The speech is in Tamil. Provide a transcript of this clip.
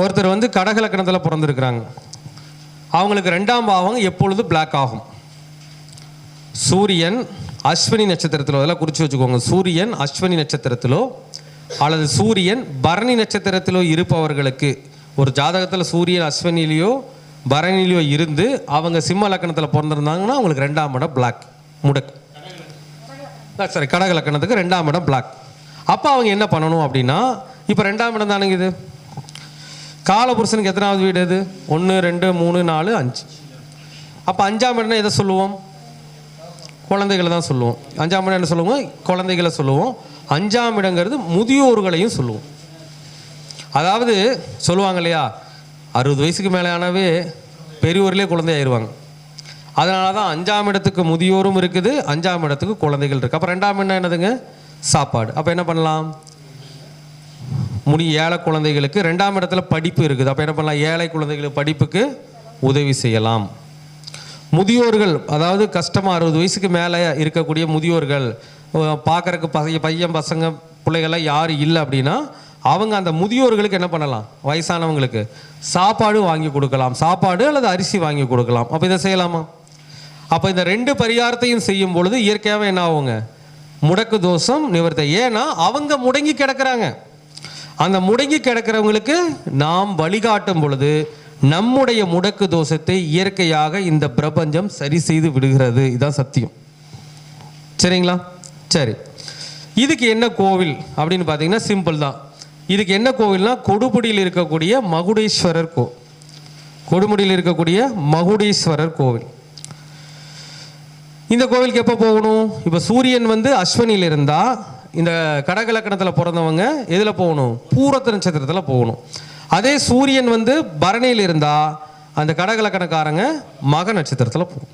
ஒருத்தர் வந்து கடகலக்கணத்தில் பிறந்திருக்கிறாங்க. அவங்களுக்கு ரெண்டாம் பாவம் எப்பொழுது பிளாக் ஆகும்? சூரியன் அஸ்வினி நட்சத்திரத்திலோ அதெல்லாம் குறித்து வச்சுக்கோங்க. சூரியன் அஸ்வினி நட்சத்திரத்திலோ அல்லது சூரியன் பரணி நட்சத்திரத்திலோ இருப்பவர்களுக்கு ஒரு ஜாதகத்தில் சூரியன் அஸ்வினிலேயோ பரணிலேயோ இருந்து அவங்க சிம்ம லக்கணத்தில் பிறந்திருந்தாங்கன்னா அவங்களுக்கு ரெண்டாம் இடம் பிளாக் முடக்கு. சாரி கடக லக்கணத்துக்கு ரெண்டாம் இடம் பிளாக் அப்போ அவங்க என்ன பண்ணணும் அப்படின்னா இப்போ ரெண்டாம் இடம் தானுங்க இது. காலபுருஷனுக்கு எத்தனாவது வீடு இது ஒன்று ரெண்டு மூணு நாலு அஞ்சு. அப்போ அஞ்சாம் இடம்னா எதை சொல்லுவோம்? குழந்தைகளை தான் சொல்லுவோம். அஞ்சாம் இடம் என்ன சொல்லுவோம்? குழந்தைகளை சொல்லுவோம். அஞ்சாம் இடங்கிறது முதியோர்களையும் சொல்லுவோம். அதாவது சொல்லுவாங்க இல்லையா? அறுபது வயசுக்கு மேலானவே ஆனவே பெரியவர்களே குழந்தை ஆயிடுவாங்க அதனால தான் அஞ்சாம் இடத்துக்கு முதியோரும் இருக்குது அஞ்சாம் இடத்துக்கு குழந்தைகள் இருக்குது அப்போ ரெண்டாம் இடம் என்னதுங்க? சாப்பாடு. அப்போ என்ன பண்ணலாம்? முடி ஏழை குழந்தைகளுக்கு ரெண்டாம் இடத்துல படிப்பு இருக்குது. அப்போ என்ன பண்ணலாம்? ஏழை குழந்தைகளுக்கு படிப்புக்கு உதவி செய்யலாம். முதியோர்கள் அதாவது கஷ்டமாக அறுபது வயசுக்கு மேலே இருக்கக்கூடிய முதியோர்கள் பார்க்குறக்கு பசங்க பையன் பசங்க பிள்ளைகள்லாம் யாரும் இல்லை அப்படின்னா அவங்க அந்த முதியோர்களுக்கு என்ன பண்ணலாம்? வயசானவங்களுக்கு சாப்பாடு வாங்கி கொடுக்கலாம். சாப்பாடு அல்லது அரிசி வாங்கி கொடுக்கலாம். அப்போ இதை செய்யலாமா? அப்போ இந்த ரெண்டு பரிகாரத்தையும் செய்யும் பொழுது இயற்கையாகவே என்ன ஆகுங்க? முடக்கு தோஷம் நிவர்த்தி ஏன்னா அவங்க முடங்கி கிடக்கிறாங்க. அந்த முடங்கி கிடக்கிறவங்களுக்கு நாம் வழிகாட்டும் பொழுது நம்முடைய முடக்கு தோஷத்தை இயற்கையாக இந்த பிரபஞ்சம் சரி செய்து விடுகிறது. இதுதான் சத்தியம். சரிங்களா? சரி. இதுக்கு என்ன கோவில் அப்படின்னு பார்த்தீங்கன்னா சிம்பிள் தான். இதுக்கு என்ன கோவில்னா கொடுமுடியில் இருக்கக்கூடிய மகுடேஸ்வரர் கோ கொடுமுடியில் இருக்கக்கூடிய மகுடேஸ்வரர் கோவில். இந்த கோவிலுக்கு எப்போ போகணும்? இப்போ சூரியன் வந்து அஸ்வனியில் இருந்தால் இந்த கடகலக்கணத்தில் பிறந்தவங்க எதில் போகணும்? பூரத்த நட்சத்திரத்தில் போகணும். அதே சூரியன் வந்து பரணியில் இருந்தால் அந்த கடகலக்கணக்காரங்க மக நட்சத்திரத்தில் போகணும்.